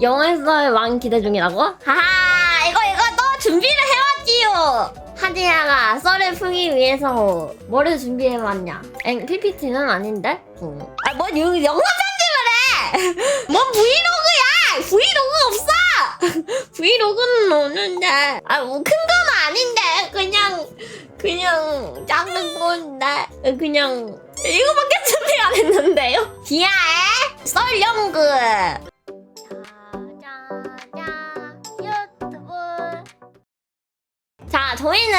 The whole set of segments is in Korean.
영화에서의 왕 기대 중이라고? 하하 이거 이거 또 준비를 해왔지요 하디야가 썰을 풀기 위해서 뭐를 준비해왔냐 엥 PPT는 아닌데? 응. 아뭐 영상 편집을 해! 뭔 브이로그야! 브이로그 없어! 브이로그는 없는데 아뭐 큰 건 아닌데 그냥 그냥 작은 건데 그냥 이거밖에 준비 안 했는데요? 기아의 썰 연구 저희는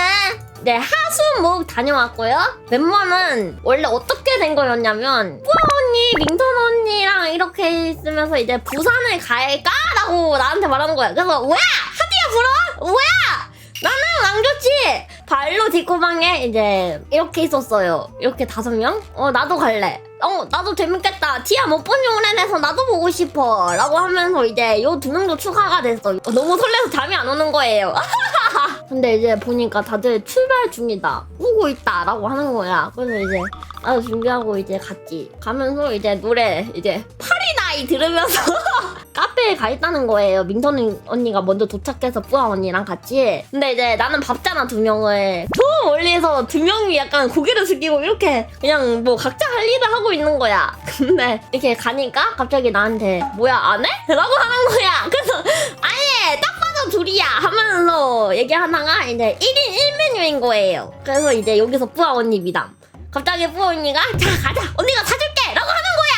네, 하수목 다녀왔고요. 멤버는 원래 어떻게 된 거였냐면 뿌아 언니, 민턴 언니랑 이렇게 있으면서 이제 부산을 갈까라고 나한테 말하는 거야. 그래서 뭐야? 하디야 불어? 뭐야? 나는 안 좋지. 발로 디코방에 이제 이렇게 있었어요. 이렇게 다섯 명? 어 나도 갈래. 어 나도 재밌겠다. 티아 못본지 오래돼서 나도 보고 싶어. 라고 하면서 이제 요 두 명도 추가가 됐어. 어, 너무 설레서 잠이 안 오는 거예요. 근데 이제 보니까 다들 출발 중이다. 오고 있다. 라고 하는 거야. 그래서 이제 나도 준비하고 이제 갔지. 가면서 이제 노래 이제 파리나이 들으면서 카페에 가 있다는 거예요. 민턴 언니가 먼저 도착해서 뿌아 언니랑 같이. 근데 이제 나는 밥잖아 두 명을. 저 멀리서 두 명이 약간 고개를 숙이고 이렇게 그냥 뭐 각자 할 일을 하고 있는 거야. 근데 이렇게 가니까 갑자기 나한테 뭐야 안 해? 라고 하는 거야. 그래서 아예 딱 봐도 둘이야 하면서 얘기하다가 이제 1인 1메뉴인 거예요. 그래서 이제 여기서 뿌아 언니 미담. 갑자기 뿌아 언니가 자 가자 언니가 사줄게 라고 하는 거야.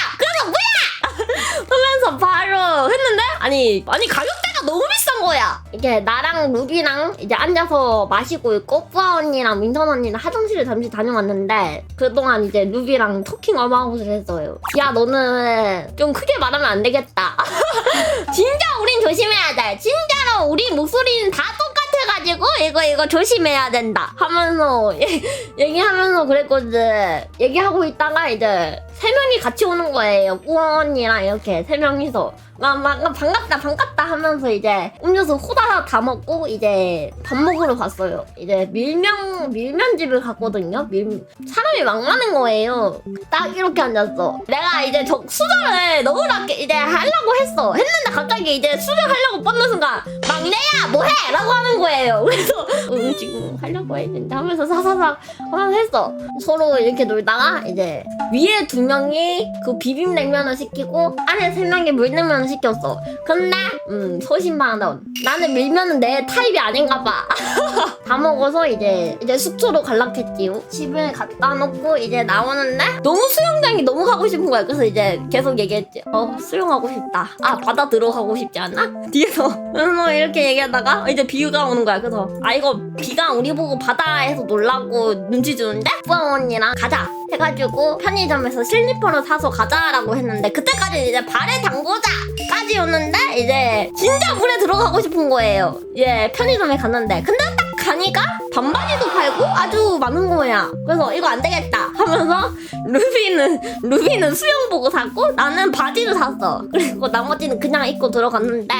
그래서 바로 했는데? 아니 아니 가격대가 너무 비싼 거야. 이게 나랑 루비랑 이제 앉아서 마시고 있고 뿌아 언니랑 민선 언니는 화장실을 잠시 다녀왔는데 그동안 이제 루비랑 토킹 어마웃을 했어요. 야 너는 좀 크게 말하면 안 되겠다. 진짜 우린 조심해야 돼. 진짜로 우리 목소리는 다 똑같아 가지고 이거 이거 조심해야 된다 하면서 얘기하면서 그랬거든. 얘기하고 있다가 이제 세 명이 같이 오는 거예요. 언니랑 이렇게 세 명이서. 막, 막, 막 반갑다 반갑다 하면서 이제 음료수 호다닥 다 먹고 이제 밥 먹으러 갔어요. 이제 밀면 밀면집을 갔거든요. 밀 사람이 막 많은 거예요. 딱 이렇게 앉았어. 내가 이제 저 수저를 넣으라게 이제 하려고 했어. 했는데 갑자기 이제 수저 하려고 뻗는 순간 막내야 뭐해? 라고 하는 거예요. 그래서 응 지금 하려고 했는데 하면서 사사삭 하면서 했어. 서로 이렇게 놀다가 이제 위에 두 명이 그 비빔냉면을 시키고 아래 세 명이 물냉면을 시켰어. 근데 음 소신발언 나는 밀면은 내 타입이 아닌가 봐. 다 먹어서 이제 이제 숙소로 갈락했지요. 집에 갖다 놓고 이제 나오는데 너무 수영장이 너무 가고 싶은 거야. 그래서 이제 계속 얘기했지. 어 수영하고 싶다. 아 바다 들어가고 싶지 않아? 뒤에서 그래서 이렇게 얘기하다가 이제 비유가 오는 거야. 그래서 아 이거 비가 우리 보고 바다에서 놀라고 눈치 주는데 뿌아 언니랑 가자 해가지고 편의점에서 슬리퍼를 사서 가자라고 했는데 그때까지 이제 발에 담고자까지였는데 이제 진짜 물에 들어가고 싶은 거예요. 예 편의점에 갔는데 근데 딱 가니까 반바지도 팔고 아주 많은 거야. 그래서 이거 안 되겠다 하면서 루비는 루비는 수영복을 샀고 나는 바지를 샀어. 그리고 나머지는 그냥 입고 들어갔는데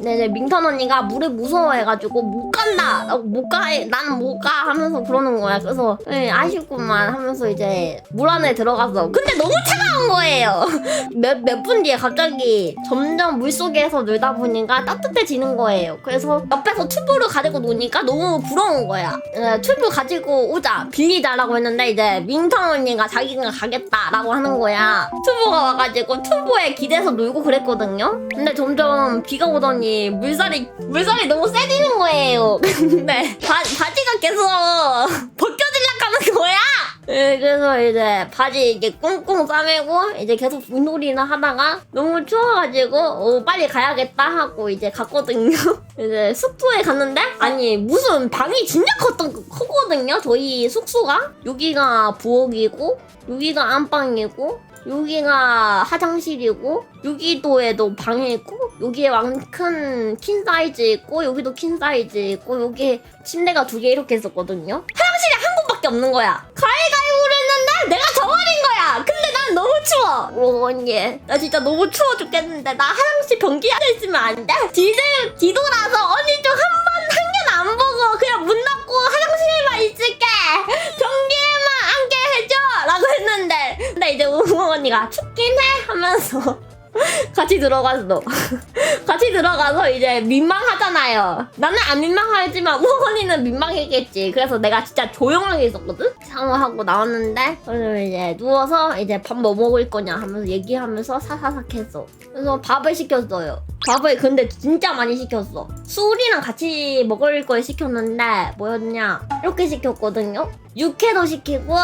네, 네 민턴 언니가 물을 무서워해가지고 못 간다. 라고 못 가. 나는 못 가 하면서 그러는 거야. 그래서 네, 아쉽구만 하면서 이제 물 안에 들어갔어. 근데 너무 차가운 거예요. 몇 몇 분 뒤에 갑자기 점점 물 속에서 놀다 보니까 따뜻해지는 거예요. 그래서 옆에서 튜브를 가지고 노니까 너무 부러운 거야. 네, 튜브 가지고 오자 빌리자라고 했는데 이제 민턴 언니가 자기가 가겠다라고 하는 거야. 튜브가 와가지고 튜브에 기대서 놀고 그랬거든요. 근데 점점 비가 오더니 물살이 물살이 너무 세지는 거예요. 근데 바, 바지가 계속 벗겨질락 하는 거야. 예, 그래서 이제 바지 이게 꽁꽁 싸매고 이제 계속 물놀이를 하다가 너무 추워가지고 어, 빨리 가야겠다 하고 이제 갔거든요. 이제 숙소에 갔는데 아니 무슨 방이 진짜 컸던 크거든요. 저희 숙소가 여기가 부엌이고 여기가 안방이고 여기가 화장실이고 여기도에도 방이 있고 여기에 왕큰 퀸 사이즈 있고 여기도 퀸 사이즈 있고 여기 침대가 두 개 이렇게 있었거든요. 곳밖에 없는 거야. 가위가위보를 했는데 내가 져버린 거야. 근데 난 너무 추워. 오 언니, 나 진짜 너무 추워 죽겠는데 나 화장실 변기 안에 있으면 안 돼? 뒤들 뒤돌아서 언니 좀 한 번한견안 보고 그냥 문 닫고 화장실에만 있을게. 변기에만 앉게 해줘. 라고 했는데 근데 이제 우엉 언니가 춥긴 해 하면서 같이 들어갔어. 같이 들어가서 이제 민망하잖아요. 나는 안 민망하지만 우원이는 민망했겠지. 그래서 내가 진짜 조용하게 있었거든. 샤워하고 나왔는데 그래서 이제 누워서 이제 밥 뭐 먹을 거냐 하면서 얘기하면서 사사삭 했어. 그래서 밥을 시켰어요. 밥을 근데 진짜 많이 시켰어. 술이랑 같이 먹을 걸 시켰는데 뭐였냐 이렇게 시켰거든요. 육회도 시키고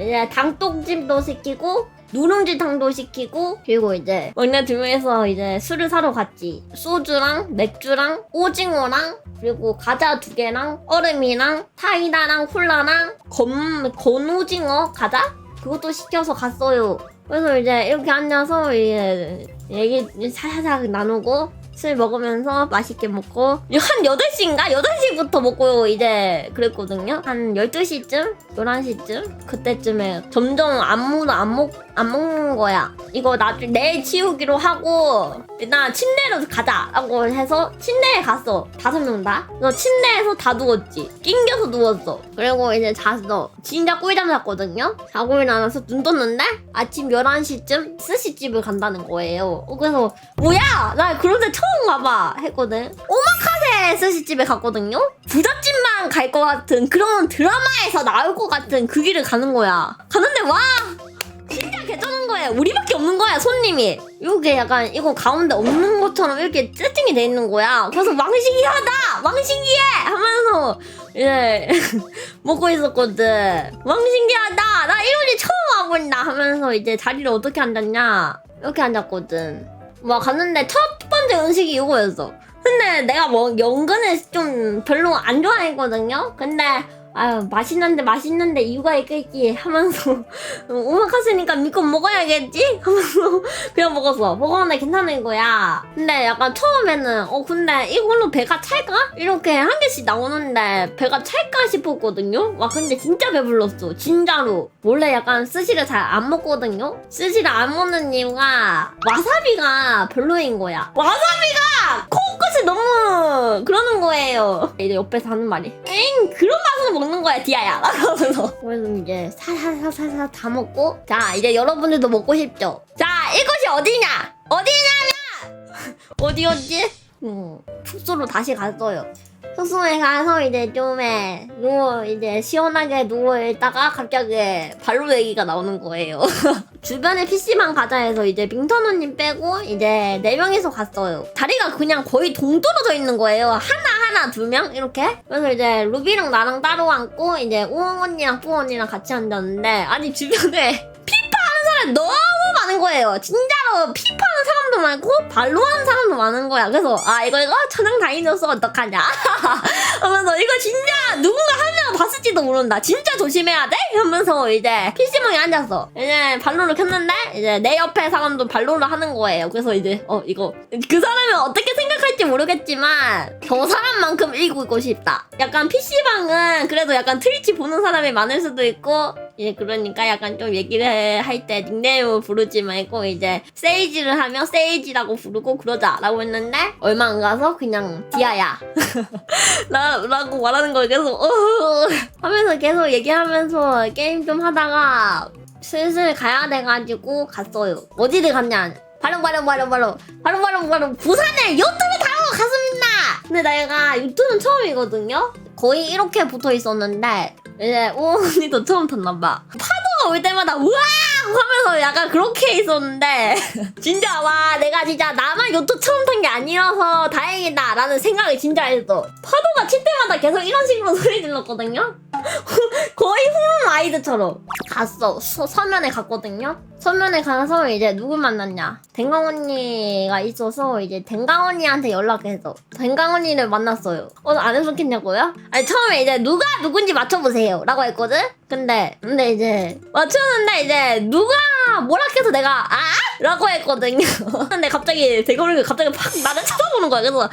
이제 당똥찜도 시키고 누룽지 탕도 시키고 그리고 이제 두 명이서 이제 술을 사러 갔지. 소주랑 맥주랑 오징어랑 그리고 과자 두 개랑 얼음이랑 사이다랑 콜라랑 건, 건오징어 과자? 그것도 시켜서 갔어요. 그래서 이제 이렇게 앉아서 이제 얘기 사사삭 나누고 술 먹으면서 맛있게 먹고 한 8시인가? 8시부터 먹고 이제 그랬거든요 한 12시쯤? 11시쯤? 그때쯤에 점점 아무도 안, 먹, 안 먹는 거야 이거 나중에 내일 치우기로 하고 일단 침대로 가자 라고 해서 침대에 갔어 다섯 명 다. 그래서 침대에서 다 누웠지. 낑겨서 누웠어. 그리고 이제 잤어. 진짜 꿀잠 잤거든요. 자고 일어나서 눈 떴는데 아침 11시쯤 스시집을 간다는 거예요. 어, 그래서 뭐야? 나 그런데 처음 가봐 했거든. 오마카세 스시집에 갔거든요. 부잣집만 갈 것 같은 그런 드라마에서 나올 것 같은 그 길을 가는 거야. 가는데 와 진짜 개쩌는 거야. 우리밖에 없는 거야, 손님이. 이게 약간, 이거 가운데 없는 것처럼 이렇게 세팅이 돼 있는 거야. 그래서 왕신기하다! 왕신기해! 하면서, 이제, 먹고 있었거든. 왕신기하다! 나일 처음 와본다! 하면서 이제 자리를 어떻게 앉았냐? 이렇게 앉았거든. 와, 갔는데 첫 번째 음식이 이거였어. 근데 내가 뭐, 연근을 좀 별로 안 좋아했거든요? 근데, 아유 맛있는데 맛있는데 이유가 있겠지 하면서 오마카세니까 믿고 먹어야겠지? 하면서 그냥 먹었어. 먹었는데 괜찮은 거야. 근데 약간 처음에는 어 근데 이걸로 배가 찰까? 이렇게 한 개씩 나오는데 배가 찰까 싶었거든요? 와 근데 진짜 배불렀어. 진짜로. 원래 약간 스시를 잘 안 먹거든요? 스시를 안 먹는 이유가 와사비가 별로인 거야. 와사비가 코끝이 너무 그러는 거예요. 이제 옆에서 하는 말이 엥 그런 맛으로 먹는 거야 디아야. 라고 하면서. 그래서 이제 사사사사사 다 먹고 자 이제 여러분들도 먹고 싶죠? 자 이곳이 어디냐? 어디냐면 어디였지? 음, 숙소로 다시 갔어요 숙소에 가서 이제 좀에 누워 이제 시원하게 누워 있다가 갑자기 발로 얘기가 나오는 거예요. 주변에 PC방 가자 해서 이제 빙턴언님 빼고 이제 네 명이서 갔어요. 다리가 그냥 거의 동떨어져 있는 거예요. 하나 하나 두 명 이렇게. 그래서 이제 루비랑 나랑 따로 앉고 이제 우엉 언니랑 뿌 언니랑 같이 앉았는데 아니 주변에 피파 하는 사람 너무 많은 거예요. 진짜로 피파 하는 사람도 많고 발로 하는 사람도 많은 거야. 그래서 아 이거 이거 천ang 다이너스 어떡하냐 하면서 이거 진짜 누군가 한 명 봤을지도 모른다. 진짜 조심해야 돼? 하면서 이제 PC방에 앉았어. 이제 발로를 켰는데 이제 내 옆에 사람도 발로를 하는 거예요. 그래서 이제 어 이거 그 사람이 어떻게 생각할지 모르겠지만 저 사람만큼 이기고 싶다. 약간 PC방은 그래도 약간 트위치 보는 사람이 많을 수도 있고 이제 그러니까 약간 좀 얘기를 할 때 닉네임을 부르지 말고 이제 세이지를 하면 세이지라고 부르고 그러자라고 했는데 얼마 안 가서 그냥 디아야. 라, 라고 말하는 걸 계속 어 하면서 계속 얘기하면서 게임 좀 하다가 슬슬 가야 돼가지고 갔어요. 어디를 갔냐? 바로 바로 바로 바로 바로 바로 바로 부산에 요트를 타고 갔습니다. 근데 내가 요트는 처음이거든요 거의 이렇게 붙어 있었는데 이제 오 언니도 처음 탔나봐. 파도가 올 때마다 우와! 하면서 약간 그렇게 있었는데 진짜 와 내가 진짜 나만 요트 처음 탄 게 아니라서 다행이다 라는 생각이 진짜 했어. 파도가 칠 때마다 계속 이런 식으로 소리 질렀거든요 거의 후문 아이들처럼 갔어. 서, 서면에 갔거든요. 서면에 가서 이제 누구 만났냐? 댕강 언니가 있어서 이제 댕강 언니한테 연락해서 댕강 언니를 만났어요. 어안 해줬겠냐고요? 아니 처음에 이제 누가 누군지 맞춰보세요 라고 했거든? 근데 근데 이제 맞췄는데 이제 누가 뭐라 해서 내가 아? 라고 했거든요. 근데 갑자기 언니가 갑자기 팍 나를 쳐다보는 거야. 그래서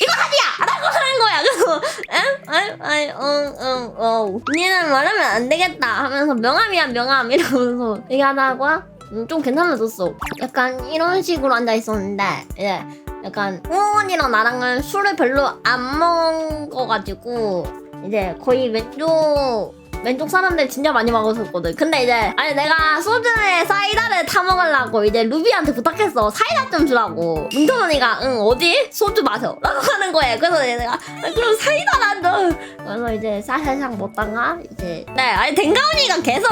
이거 아니야! 라고 하는 거야. 그래서, 에? 아이, 아이, 응, 응, 어. 언니는 말하면 안 되겠다. 하면서, 명함이야, 명함. 이러면서 얘기하다가, 음, 좀 괜찮아졌어. 약간 이런 식으로 앉아 있었는데, 이제, 약간, 우원이랑 나랑은 술을 별로 안 먹어가지고, 이제 거의 맥주 왼쪽 사람들 진짜 많이 먹었었거든. 근데 이제 아니 내가 소주에 사이다를 타 먹으려고 이제 루비한테 부탁했어. 사이다 좀 주라고. 민턴 언니가 응 어디 소주 마셔. 라고 하는 거예요. 그래서 내가 아, 그럼 사이다만 줘. 그래서 이제 살살살 먹다가 이제 네 아니 댕가 언니가 계속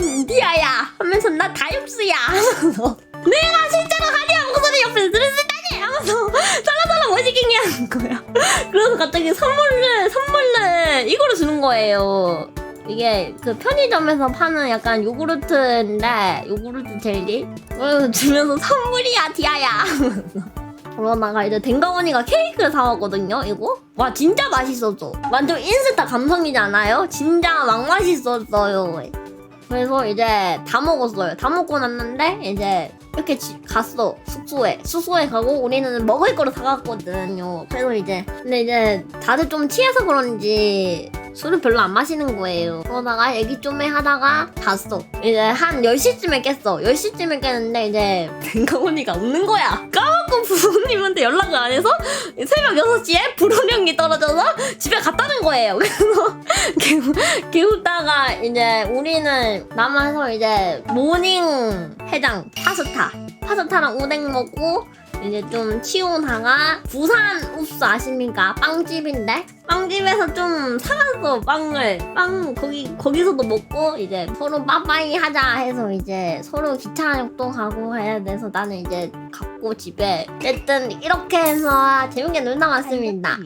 음, 디아야 하면서 나 다육수야 하면서 내가 실제로 하디아 목소리 옆에서 있다니 하면서 살라살라 뭐 시키냐는 거야. 그래서 갑자기 선물을 선물을 이거를 주는 거예요. 이게 그 편의점에서 파는 약간 요구르트인데 요구르트 젤리? 주면서 선물이야 디아야. 그러다가 이제 댕가원이가 케이크를 사왔거든요 이거? 와 진짜 맛있었어. 완전 인스타 감성이잖아요? 진짜 막 맛있었어요. 그래서 이제 다 먹었어요. 다 먹고 났는데 이제 이렇게 지- 갔어 숙소에. 숙소에 가고 우리는 먹을 거를 사갔거든요. 그래서 이제 근데 이제 다들 좀 취해서 그런지 술을 별로 안 마시는 거예요. 그러다가 얘기 좀 해 하다가 잤어. 이제 한 10시쯤에 깼어. 10시쯤에 깼는데 이제 댕가원이가 없는 거야. 까먹고 부모님한테 연락을 안 해서 새벽 6시에 불호령이 떨어져서 집에 갔다는 거예요. 그래서 개우, 개우다가 이제 우리는 남아서 이제 모닝 해장 파스타. 파스타랑 오뎅 먹고 이제 좀 치우다가 부산 읍수 아십니까? 빵집인데 빵집에서 좀 사갔어 빵을 빵 거기 거기서도 먹고 이제 서로 빠빠이 하자 해서 이제 서로 기차역도 가고 해야 돼서 나는 이제 갔고 집에 어쨌든 이렇게 해서 재밌게 놀다 왔습니다.